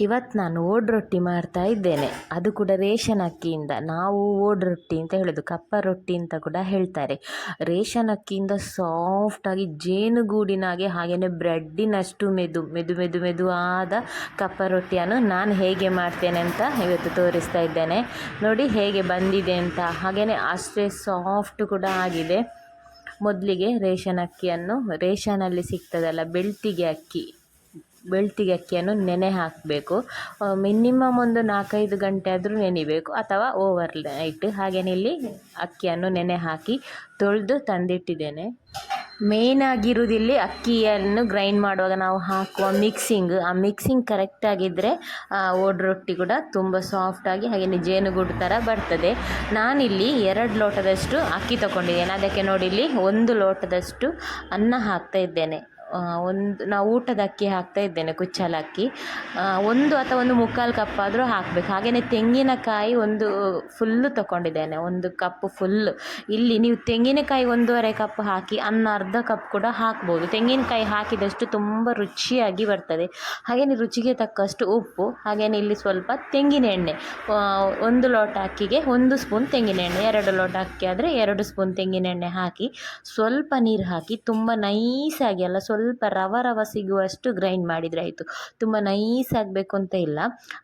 ಇವತ್ತು ನಾನು ಓಡ್ ರೊಟ್ಟಿ ಮಾಡ್ತಾ ಇದ್ದೇನೆ. ಅದು ಕೂಡ ರೇಷನ್ ಅಕ್ಕಿಯಿಂದ. ನಾವು ಓಡ್ ರೊಟ್ಟಿ ಅಂತ ಹೇಳೋದು, ಕಪ್ಪ ರೊಟ್ಟಿ ಅಂತ ಕೂಡ ಹೇಳ್ತಾರೆ. ರೇಷನ್ ಅಕ್ಕಿಯಿಂದ ಸಾಫ್ಟಾಗಿ ಜೇನುಗೂಡಿನಾಗೆ ಹಾಗೆಯೇ ಬ್ರೆಡ್ಡಿನಷ್ಟು ಮೆದು ಮೆದು ಮೆದು ಮೆದು ಆದ ಕಪ್ಪ ರೊಟ್ಟಿಯನ್ನು ನಾನು ಹೇಗೆ ಮಾಡ್ತೇನೆ ಅಂತ ಇವತ್ತು ತೋರಿಸ್ತಾ ಇದ್ದೇನೆ. ನೋಡಿ ಹೇಗೆ ಬಂದಿದೆ ಅಂತ. ಹಾಗೆಯೇ ಅಷ್ಟೇ ಸಾಫ್ಟ್ ಕೂಡ ಆಗಿದೆ. ಮೊದಲಿಗೆ ರೇಷನ್ ಅಕ್ಕಿಯನ್ನು, ರೇಷನಲ್ಲಿ ಸಿಗ್ತದಲ್ಲ, ಬೆಳ್ತಿಗೆ ಅಕ್ಕಿ. ಬೆಳ್ತಿಗೆ ಅಕ್ಕಿಯನ್ನು ನೆನೆ ಹಾಕಬೇಕು. ಮಿನಿಮಮ್ ಒಂದು ನಾಲ್ಕೈದು ಗಂಟೆ ಆದರೂ ನೆನಿಬೇಕು. ಅಥವಾ ಓವರ್ ನೈಟ್. ಹಾಗೆಯೇ ಇಲ್ಲಿ ಅಕ್ಕಿಯನ್ನು ನೆನೆ ಹಾಕಿ ತೊಳೆದು ತಂದಿಟ್ಟಿದ್ದೇನೆ. ಮೇಯ್ನ್ ಆಗಿರುವುದಿಲ್ಲಿ ಅಕ್ಕಿಯನ್ನು ಗ್ರೈಂಡ್ ಮಾಡುವಾಗ ನಾವು ಹಾಕುವ ಮಿಕ್ಸಿಂಗ್ ಆ ಮಿಕ್ಸಿಂಗ್ ಕರೆಕ್ಟಾಗಿದ್ದರೆ ಓಡ್ ರೊಟ್ಟಿ ಕೂಡ ತುಂಬ ಸಾಫ್ಟಾಗಿ ಹಾಗೆಯೇ ಜೇನುಗೂಡು ಥರ ಬರ್ತದೆ. ನಾನಿಲ್ಲಿ ಎರಡು ಲೋಟದಷ್ಟು ಅಕ್ಕಿ ತಗೊಂಡಿದ್ದೇನೆ. ಅದಕ್ಕೆ ನೋಡಿ ಇಲ್ಲಿ ಒಂದು ಲೋಟದಷ್ಟು ಅನ್ನ ಹಾಕ್ತಾ ಇದ್ದೇನೆ. ಒಂದು ನಾವು ಊಟದ ಅಕ್ಕಿ ಹಾಕ್ತಾ ಇದ್ದೇನೆ ಕುಚ್ಚಲಕ್ಕಿ ಒಂದು ಅಥವಾ ಒಂದು ಮುಕ್ಕಾಲು ಕಪ್ ಆದರೂ ಹಾಕಬೇಕು. ಹಾಗೆಯೇ ತೆಂಗಿನಕಾಯಿ ಒಂದು ಫುಲ್ಲು ತಗೊಂಡಿದ್ದೇನೆ, ಒಂದು ಕಪ್ ಫುಲ್ಲು ಇಲ್ಲಿ ನೀವು ತೆಂಗಿನಕಾಯಿ ಒಂದೂವರೆ ಕಪ್ ಹಾಕಿ, ಅನ್ನ ಅರ್ಧ ಕಪ್ ಕೂಡ ಹಾಕ್ಬೋದು. ತೆಂಗಿನಕಾಯಿ ಹಾಕಿದಷ್ಟು ತುಂಬ ರುಚಿಯಾಗಿ ಬರ್ತದೆ. ಹಾಗೆಯೇ ರುಚಿಗೆ ತಕ್ಕಷ್ಟು ಉಪ್ಪು ಹಾಗೆಯೇ ಇಲ್ಲಿ ಸ್ವಲ್ಪ ತೆಂಗಿನ ಎಣ್ಣೆ. ಒಂದು ಲೋಟ ಅಕ್ಕಿಗೆ ಒಂದು ಸ್ಪೂನ್ ತೆಂಗಿನ ಎಣ್ಣೆ, ಎರಡು ಲೋಟ ಅಕ್ಕಿ ಆದರೆ ಎರಡು ಸ್ಪೂನ್ ತೆಂಗಿನ ಎಣ್ಣೆ ಹಾಕಿ, ಸ್ವಲ್ಪ ನೀರು ಹಾಕಿ, ತುಂಬ ನೈಸಾಗಿ ಅಲ್ಲ ಸ್ವಲ್ಪ ರವ ರವ ಸಿಗುವಷ್ಟು ಗ್ರೈಂಡ್ ಮಾಡಿದರೆ ಆಯಿತು. ತುಂಬ ನೈಸ್ ಆಗಬೇಕು ಅಂತ ಇಲ್ಲ.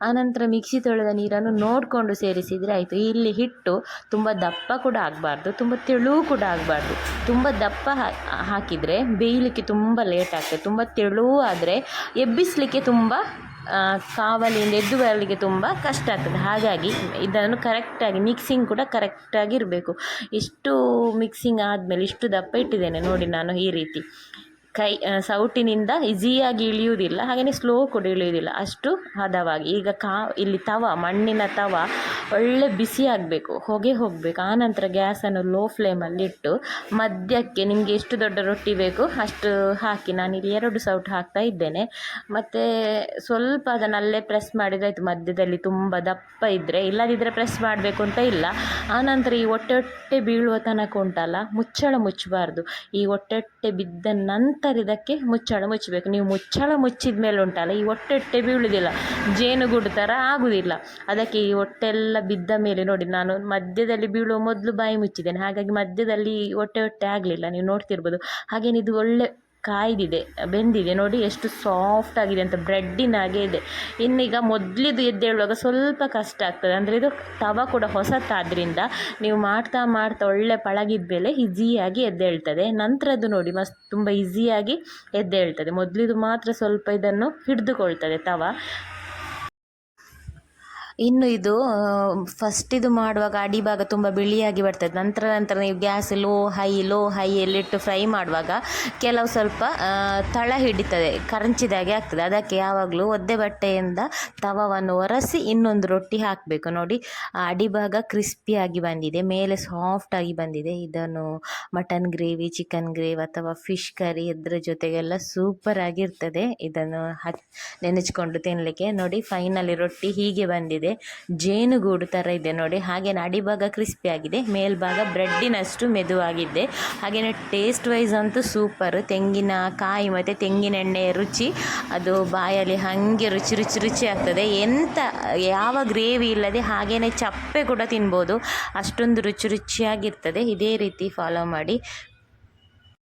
ಆನಂತರ ಮಿಕ್ಸಿ ತೊಳೆದ ನೀರನ್ನು ನೋಡಿಕೊಂಡು ಸೇರಿಸಿದರೆ ಆಯಿತು. ಇಲ್ಲಿ ಹಿಟ್ಟು ತುಂಬ ದಪ್ಪ ಕೂಡ ಆಗಬಾರ್ದು, ತುಂಬ ತೆಳು ಕೂಡ ಆಗಬಾರ್ದು. ತುಂಬ ದಪ್ಪ ಹಾಕಿದರೆ ಬೇಯಲಿಕ್ಕೆ ತುಂಬ ಲೇಟ್ ಆಗ್ತದೆ. ತುಂಬ ತೆಳು ಆದರೆ ಎಬ್ಬಿಸಲಿಕ್ಕೆ ತುಂಬ ಕಾವಲಿಯಿಂದ ಎದ್ದು ಬರಲಿಕ್ಕೆ ತುಂಬ ಕಷ್ಟ ಆಗ್ತದೆ. ಹಾಗಾಗಿ ಇದನ್ನು ಕರೆಕ್ಟಾಗಿ ಮಿಕ್ಸಿಂಗ್ ಕೂಡ ಕರೆಕ್ಟಾಗಿ ಇರಬೇಕು. ಇಷ್ಟು ಮಿಕ್ಸಿಂಗ್ ಆದಮೇಲೆ ಇಷ್ಟು ದಪ್ಪ ಇಟ್ಟಿದ್ದೇನೆ ನೋಡಿ ನಾನು ಈ ರೀತಿ. ಕೈ ಸೌಟಿನಿಂದ ಈಸಿಯಾಗಿ ಇಳಿಯುವುದಿಲ್ಲ ಹಾಗೆಯೇ ಸ್ಲೋ ಕೂಡ ಇಳಿಯುವುದಿಲ್ಲ. ಅಷ್ಟು ಹದವಾಗಿ. ಈಗ ಕಾ, ಇಲ್ಲಿ ತವ, ಮಣ್ಣಿನ ತವ ಒಳ್ಳೆ ಬಿಸಿ ಆಗಬೇಕು, ಹೊಗೆ ಹೋಗಬೇಕು. ಆನಂತರ ಗ್ಯಾಸನ್ನು ಲೋ ಫ್ಲೇಮಲ್ಲಿ ಇಟ್ಟು ಮಧ್ಯಕ್ಕೆ ನಿಮಗೆ ಎಷ್ಟು ದೊಡ್ಡ ರೊಟ್ಟಿ ಬೇಕು ಅಷ್ಟು ಹಾಕಿ. ನಾನು ಇಲ್ಲಿ ಎರಡು ಸೌಟು ಹಾಕ್ತಾ ಇದ್ದೇನೆ. ಮತ್ತು ಸ್ವಲ್ಪ ಅದನ್ನು ಅಲ್ಲೇ ಪ್ರೆಸ್ ಮಾಡಿದರೆ ಆಯಿತು. ಮಧ್ಯದಲ್ಲಿ ತುಂಬ ದಪ್ಪ ಇದ್ದರೆ ಇಲ್ಲದಿದ್ದರೆ ಪ್ರೆಸ್ ಮಾಡಬೇಕು ಅಂತ ಇಲ್ಲ. ಆನಂತರ ಈ ಹೊಟ್ಟೆ ಹೊಟ್ಟೆ ಬೀಳುವ ತನಕ ಉಂಟಲ್ಲ, ಮುಚ್ಚಳ ಮುಚ್ಚಬಾರ್ದು. ಈ ಹೊಟ್ಟೆ ಬಿದ್ದ ನಂತರ ಇದಕ್ಕೆ? ಮುಚ್ಚಳ ಮುಚ್ಚಬೇಕು. ನೀವು ಮುಚ್ಚಳ ಮುಚ್ಚಿದ ಮೇಲೆ ಉಂಟಲ್ಲ, ಈ ಹೊಟ್ಟೆ ಹೊಟ್ಟೆ ಬೀಳುವುದಿಲ್ಲ ಜೇನುಗೂಡು ಥರ ಆಗುವುದಿಲ್ಲ ಅದಕ್ಕೆ ಈ ಹೊಟ್ಟೆಲ್ಲ ಬಿದ್ದ ಮೇಲೆ ನೋಡಿ, ನಾನು ಮಧ್ಯದಲ್ಲಿ ಬೀಳುವ ಮೊದಲು ಬಾಯಿ ಮುಚ್ಚಿದ್ದೇನೆ. ಹಾಗಾಗಿ ಮಧ್ಯದಲ್ಲಿ ಹೊಟ್ಟೆ ಹೊಟ್ಟೆ ಆಗಲಿಲ್ಲ. ನೀವು ನೋಡ್ತಿರ್ಬೋದು. ಹಾಗೇನಿದು ಒಳ್ಳೆ ಕಾಯ್ದಿದೆ, ಬೆಂದಿದೆ. ನೋಡಿ ಎಷ್ಟು ಸಾಫ್ಟ್ ಆಗಿದೆ ಅಂತ ಬ್ರೆಡ್ಡಿನಾಗೆ ಇದೆ. ಇನ್ನೀಗ ಮೊದಲಿದು ಎದ್ದೇಳುವಾಗ ಸ್ವಲ್ಪ ಕಷ್ಟ ಆಗ್ತದೆ. ಅಂದರೆ ಇದು ತವ ಕೂಡ ಹೊಸತಾದ್ರಿಂದ ನೀವು ಮಾಡ್ತಾ ಮಾಡ್ತಾ ಒಳ್ಳೆ ಪಳಗಿದ ಮೇಲೆ ಈಸಿಯಾಗಿ ಎದ್ದೇಳ್ತದೆ. ನಂತರದ್ದು ನೋಡಿ ಮಸ್ತ್ ತುಂಬ ಈಸಿಯಾಗಿ ಎದ್ದೇಳ್ತದೆ. ಮೊದಲಿದು ಮಾತ್ರ ಸ್ವಲ್ಪ ಇದನ್ನು ಹಿಡಿದುಕೊಳ್ತದೆ ತವ. ಇನ್ನು ಇದು ಫಸ್ಟ್ ಇದು ಮಾಡುವಾಗ ಅಡಿಭಾಗ ತುಂಬ ಬಿಳಿಯಾಗಿ ಬರ್ತದೆ. ನಂತರ ನಂತರ ನೀವು ಗ್ಯಾಸ್ ಲೋ ಹೈ ಲೋ ಹೈಯಲ್ಲಿಟ್ಟು ಫ್ರೈ ಮಾಡುವಾಗ ಕೆಲವು ಸ್ವಲ್ಪ ತಳ ಹಿಡಿತದೆ, ಕರಂಚಿದಾಗೆ ಆಗ್ತದೆ. ಅದಕ್ಕೆ ಯಾವಾಗಲೂ ಒದ್ದೆ ಬಟ್ಟೆಯಿಂದ ತವವನ್ನು ಒರೆಸಿ ಇನ್ನೊಂದು ರೊಟ್ಟಿ ಹಾಕಬೇಕು. ನೋಡಿ ಅಡಿಭಾಗ ಕ್ರಿಸ್ಪಿಯಾಗಿ ಬಂದಿದೆ. ಮೇಲೆ ಸಾಫ್ಟಾಗಿ ಬಂದಿದೆ. ಇದನ್ನು ಮಟನ್ ಗ್ರೇವಿ ಚಿಕನ್ ಗ್ರೇವಿ ಅಥವಾ ಫಿಶ್ ಕರಿ ಇದ್ರ ಜೊತೆಗೆಲ್ಲ ಸೂಪರ್ ಆಗಿರ್ತದೆ. ಇದನ್ನು ಹಚ್ ನೆನೆಚ್ಕೊಂಡು ತಿನ್ನಲಿಕ್ಕೆ ನೋಡಿ ಫೈನಲಿ ರೊಟ್ಟಿ ಹೀಗೆ ಬಂದಿದೆ. ಜೇನುಗೂಡು ಥರ ಇದೆ ನೋಡಿ. ಹಾಗೆಯೇ ಅಡಿಭಾಗ ಕ್ರಿಸ್ಪಿ ಆಗಿದೆ. ಮೇಲ್ಭಾಗ ಬ್ರೆಡ್ಡಿನಷ್ಟು ಮೆದುವಾಗಿದೆ ಹಾಗೆಯೇ ಟೇಸ್ಟ್ ವೈಸ್ ಅಂತೂ ಸೂಪರ್ ತೆಂಗಿನ ಕಾಯಿ ಮತ್ತು ತೆಂಗಿನೆಣ್ಣೆಯ ರುಚಿ. ಅದು ಬಾಯಲ್ಲಿ ಹಾಗೆ ರುಚಿ ರುಚಿ ರುಚಿ ಆಗ್ತದೆ. ಎಂಥ ಯಾವ ಗ್ರೇವಿ ಇಲ್ಲದೆ ಹಾಗೆಯೇ ಚಪ್ಪೆ ಕೂಡ ತಿನ್ಬೋದು. ಅಷ್ಟೊಂದು ರುಚಿ, ರುಚಿಯಾಗಿರ್ತದೆ. ಇದೇ ರೀತಿ ಫಾಲೋ ಮಾಡಿ.